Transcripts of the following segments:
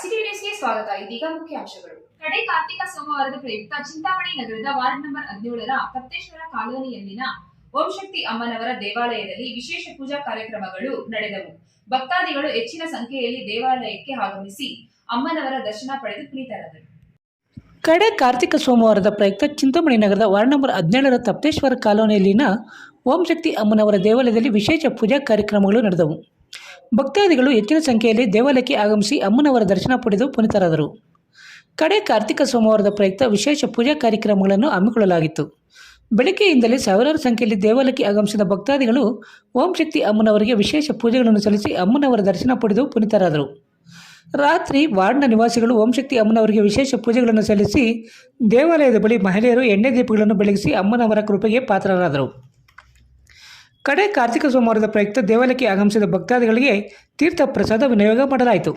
ಸ್ವಾಗತ. ಇದೀಗ ಮುಖ್ಯಾಂಶಗಳು ಕಡೆ ಕಾರ್ತಿಕ ಸೋಮವಾರದ ಪ್ರಯುಕ್ತ ಚಿಂತಾಮಣಿ ನಗರದ ವಾರ್ಡ್ ನಂಬರ್ ಹದಿನೇಳರ ಕತ್ತೇಶ್ವರ ಕಾಲೋನಿಯಲ್ಲಿನ ಓಂ ಶಕ್ತಿ ಅಮ್ಮನವರ ದೇವಾಲಯದಲ್ಲಿ ವಿಶೇಷ ಪೂಜಾ ಕಾರ್ಯಕ್ರಮಗಳು ನಡೆದವು. ಭಕ್ತಾದಿಗಳು ಹೆಚ್ಚಿನ ಸಂಖ್ಯೆಯಲ್ಲಿ ದೇವಾಲಯಕ್ಕೆ ಆಗಮಿಸಿ ಅಮ್ಮನವರ ದರ್ಶನ ಪಡೆದು ಪುನೀತರಾದರು. ಕಡೆ ಕಾರ್ತಿಕ ಸೋಮವಾರದ ಪ್ರಯುಕ್ತ ಚಿಂತಾಮಣಿ ನಗರದ ವಾರ್ಡ್ ನಂಬರ್ ಹದಿನೇಳರ ತಪ್ತೇಶ್ವರ ಕಾಲೋನಿಯಲ್ಲಿನ ಓಂ ಶಕ್ತಿ ಅಮ್ಮನವರ ದೇವಾಲಯದಲ್ಲಿ ವಿಶೇಷ ಪೂಜಾ ಕಾರ್ಯಕ್ರಮಗಳು ನಡೆದವು. ಭಕ್ತಾದಿಗಳು ಹೆಚ್ಚಿನ ಸಂಖ್ಯೆಯಲ್ಲಿ ದೇವಾಲಯಕ್ಕೆ ಆಗಮಿಸಿ ಅಮ್ಮನವರ ದರ್ಶನ ಪಡೆದು ಪುನೀತರಾದರು. ಕಡೆ ಕಾರ್ತಿಕ ಸೋಮವಾರದ ಪ್ರಯುಕ್ತ ವಿಶೇಷ ಪೂಜಾ ಕಾರ್ಯಕ್ರಮಗಳನ್ನು ಹಮ್ಮಿಕೊಳ್ಳಲಾಗಿತ್ತು. ಬೆಳಗ್ಗೆಯಿಂದಲೇ ಸಾವಿರಾರು ಸಂಖ್ಯೆಯಲ್ಲಿ ದೇವಾಲಯಕ್ಕೆ ಆಗಮಿಸಿದ ಭಕ್ತಾದಿಗಳು ಓಂ ಶಕ್ತಿ ಅಮ್ಮನವರಿಗೆ ವಿಶೇಷ ಪೂಜೆಗಳನ್ನು ಸಲ್ಲಿಸಿ ಅಮ್ಮನವರ ದರ್ಶನ ಪಡೆದು ಪುನೀತರಾದರು. ರಾತ್ರಿ ವಾರ್ಡ್ನ ನಿವಾಸಿಗಳು ಓಂ ಶಕ್ತಿ ಅಮ್ಮನವರಿಗೆ ವಿಶೇಷ ಪೂಜೆಗಳನ್ನು ಸಲ್ಲಿಸಿ ದೇವಾಲಯದ ಬಳಿ ಮಹಿಳೆಯರು ಎಣ್ಣೆ ದೀಪಗಳನ್ನು ಬೆಳಗಿಸಿ ಅಮ್ಮನವರ ಕೃಪೆಗೆ ಪಾತ್ರರಾದರು. ಕಡೆ ಕಾರ್ತಿಕ ಸೋಮವಾರದ ಪ್ರಯುಕ್ತ ದೇವಾಲಯಕ್ಕೆ ಆಗಮಿಸಿದ ಭಕ್ತಾದಿಗಳಿಗೆ ತೀರ್ಥ ಪ್ರಸಾದ ವಿನಿಯೋಗ ಮಾಡಲಾಯಿತು.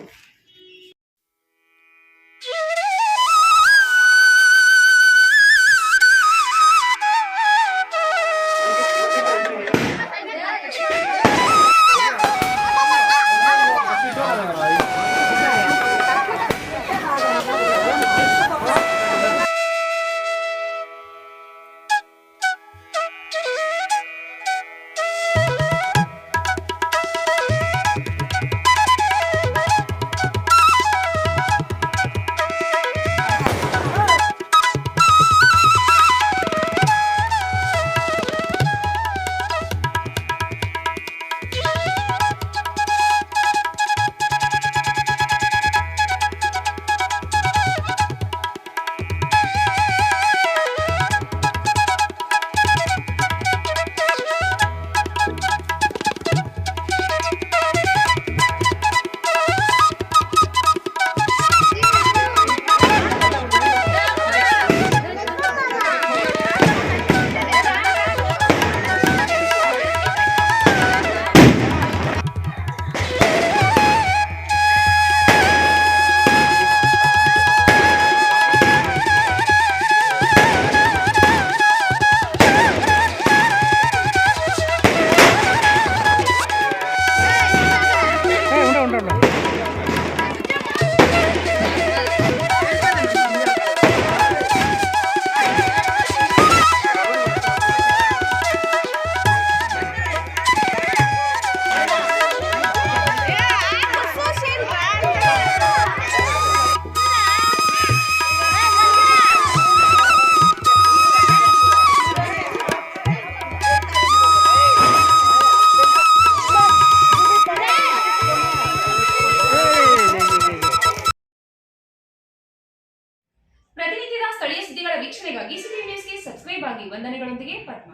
ವೀಕ್ಷಣೆಗಾಗಿ ಸುದ್ದಿ ನ್ಯೂಸ್ಗೆ ಸಬ್ಸ್ಕ್ರೈಬ್ ಆಗಿ ವಂದನೆಗಳೊಂದಿಗೆ ಪದ್ಮ.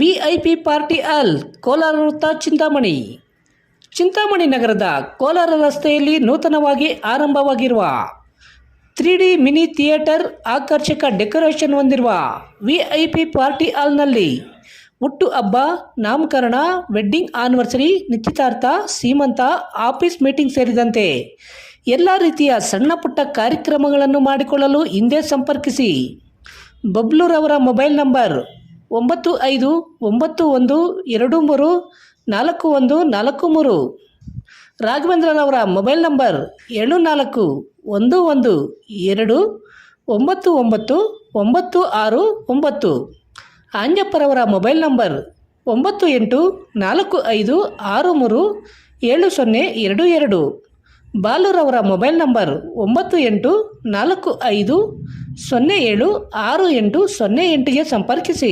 ವಿಐಪಿ ಪಾರ್ಟಿ ಅಲ್ ಕೋಲಾರ ವೃತ್ತ ಚಿಂತಾಮಣಿ. ಚಿಂತಾಮಣಿ ನಗರದ ಕೋಲಾರ ರಸ್ತೆಯಲ್ಲಿ ನೂತನವಾಗಿ ಆರಂಭವಾಗಿರುವ ತ್ರೀ ಡಿ ಮಿನಿ ಥಿಯೇಟರ್ ಆಕರ್ಷಕ ಡೆಕೋರೇಷನ್ ಹೊಂದಿರುವ ವಿಐಪಿ ಪಾರ್ಟಿ ಹಾಲ್ನಲ್ಲಿ ಹುಟ್ಟು ಹಬ್ಬ, ನಾಮಕರಣ, ವೆಡ್ಡಿಂಗ್ ಆನಿವರ್ಸರಿ, ನಿಶ್ಚಿತಾರ್ಥ, ಸೀಮಂತ, ಆಫೀಸ್ ಮೀಟಿಂಗ್ ಸೇರಿದಂತೆ ಎಲ್ಲ ರೀತಿಯ ಸಣ್ಣ ಪುಟ್ಟ ಕಾರ್ಯಕ್ರಮಗಳನ್ನು ಮಾಡಿಕೊಳ್ಳಲು ಹಿಂದೆ ಸಂಪರ್ಕಿಸಿ. ಬಬ್ಲೂರವರ ಮೊಬೈಲ್ ನಂಬರ್ ಒಂಬತ್ತು ಐದು ಒಂಬತ್ತು ಒಂದು ಎರಡು ಮೂರು ನಾಲ್ಕು ಒಂದು ನಾಲ್ಕು ಮೂರು. ರಾಘವೇಂದ್ರನವರ ಮೊಬೈಲ್ ನಂಬರ್ ಏಳು ನಾಲ್ಕು ಒಂದು ಒಂದು ಎರಡು ಒಂಬತ್ತು ಒಂಬತ್ತು ಒಂಬತ್ತು ಆರು ಒಂಬತ್ತು. ಆಂಜಪ್ಪರವರ ಮೊಬೈಲ್ ನಂಬರ್ ಒಂಬತ್ತು ಎಂಟು ನಾಲ್ಕು ಐದು ಆರು ಮೂರು ಏಳು ಸೊನ್ನೆ ಎರಡು ಎರಡು. ಬಾಲುರವರ ಮೊಬೈಲ್ ನಂಬರ್ ಒಂಬತ್ತು ಎಂಟು ನಾಲ್ಕು ಐದು ಸೊನ್ನೆ ಏಳು ಆರು ಎಂಟು ಸೊನ್ನೆ ಎಂಟಿಗೆ ಸಂಪರ್ಕಿಸಿ.